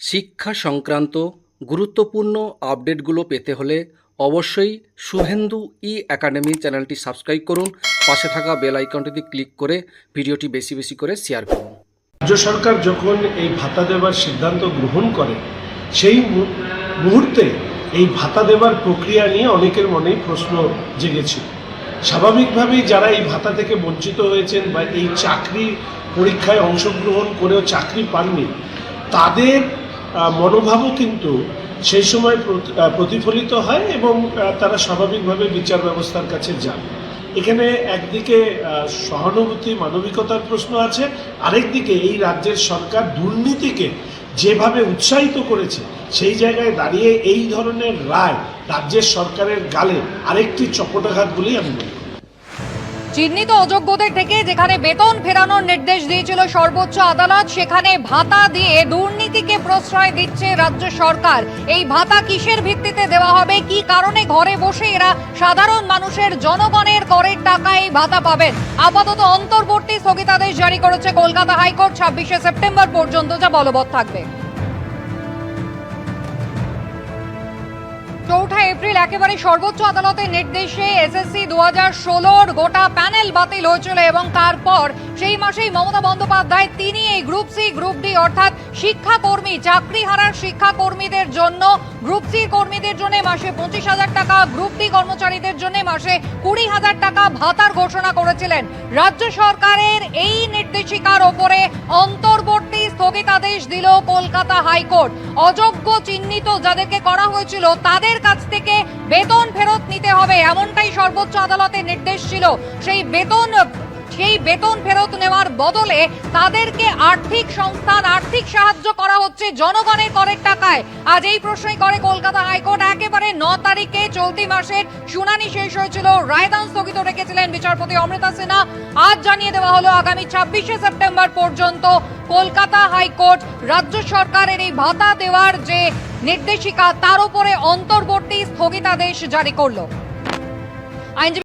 শিক্ষা সংক্রান্ত গুরুত্বপূর্ণ আপডেটগুলো পেতে হলে অবশ্যই শুভেন্দু ই একাডেমি চ্যানেলটি সাবস্ক্রাইব করুন। পাশে থাকা বেল আইকনটিতে ক্লিক করে ভিডিওটি বেশি বেশি করে শেয়ার করুন। রাজ্য সরকার যখন এই ভাতা দেওয়ার সিদ্ধান্ত গ্রহণ করে, সেই মুহূর্তে এই ভাতা দেবার প্রক্রিয়া নিয়ে অনেকের মনেই প্রশ্ন জেগেছিল। স্বাভাবিকভাবেই যারা এই ভাতা থেকে বঞ্চিত হয়েছেন বা এই চাকরি পরীক্ষায় অংশগ্রহণ করেও চাকরি পাননি, তাদের মনোভাবও কিন্তু সেই সময় প্রতিফলিত হয় এবং তারা স্বাভাবিকভাবে বিচার ব্যবস্থার কাছে যান। এখানে একদিকে সহানুভূতি, মানবিকতার প্রশ্ন আছে, আরেকদিকে এই রাজ্যের সরকার দুর্নীতিকে যেভাবে উৎসাহিত করেছে, সেই জায়গায় দাঁড়িয়ে এই ধরনের রায় রাজ্যের সরকারের গালে আরেকটি চপটাঘাত বলেই আমি করি। চিহ্নিত অযোগ্যদের থেকে যেখানে বেতন ফেরানোর নির্দেশ দিয়েছিল সর্বোচ্চ আদালত, সেখানে ভাতা দিয়ে দুর্নীতিকে প্রশ্রয় দিচ্ছে রাজ্য সরকার। এই ভাতা কিসের ভিত্তিতে দেওয়া হবে? কি কারণে ঘরে বসে এরা সাধারণ মানুষের জনগণের করের টাকা এই ভাতা পাবেন? আপাতত অন্তর্বর্তী স্থগিতাদেশ জারি করেছে কলকাতা হাইকোর্ট ছাব্বিশে সেপ্টেম্বর পর্যন্ত, যা বলবৎ থাকবে। চৌঠা এপ্রিল একেবারে সর্বোচ্চ আদালতের নির্দেশে এসএসসি দু হাজার ষোলোর গোটা প্যানেল বাতিল হয়েছিল এবং তারপর সেই মাসেই মমতা বন্দ্যোপাধ্যায় তিনি এই গ্রুপ সি, গ্রুপ ডি অর্থাৎ শিক্ষাকর্মী, চাকরি হারার শিক্ষাকর্মীদের জন্য, গ্রুপ সি কর্মীদের জন্য মাসে পঁচিশ হাজার টাকা, গ্রুপ ডি কর্মচারীদের জন্য মাসে কুড়ি হাজার টাকা ভাতার ঘোষণা করেছিলেন। রাজ্য সরকারের এই নির্দেশিকার ওপরে অন্তর্বর্তী স্থগিতাদেশ দিল কলকাতা হাইকোর্ট। অযোগ্য চিহ্নিত যাদেরকে করা হয়েছিল, তাদের কাছ থেকে বেতন ফেরত নিতে হবে। এমনটাই সর্বোচ্চ আদালতের নির্দেশ ছিল। সেই বেতন সেই বেতন ফেরত নেওয়ার বদলে তাদেরকে আর্থিক সংস্থান আর্থিক সাহায্য করা হচ্ছে জনগণের করের টাকায়। আজ এই প্রশ্নই করে কলকাতা হাইকোর্ট। একেবারে ন তারিখে চলতি মাসের শুনানি শেষ হয়েছিল। রায়দান স্থগিত রেখেছিলেন বিচারপতি অমৃতা সিনহা আজ জানিয়ে দেওয়া হলো, আগামী ছাব্বিশে সেপ্টেম্বর পর্যন্ত কলকাতা হাইকোর্ট রাজ্য সরকারের এই ভাতা দেওয়ার যে নির্দেশিকা, তার উপরে অন্তর্বর্তী স্থগিতাদেশ জারি করল।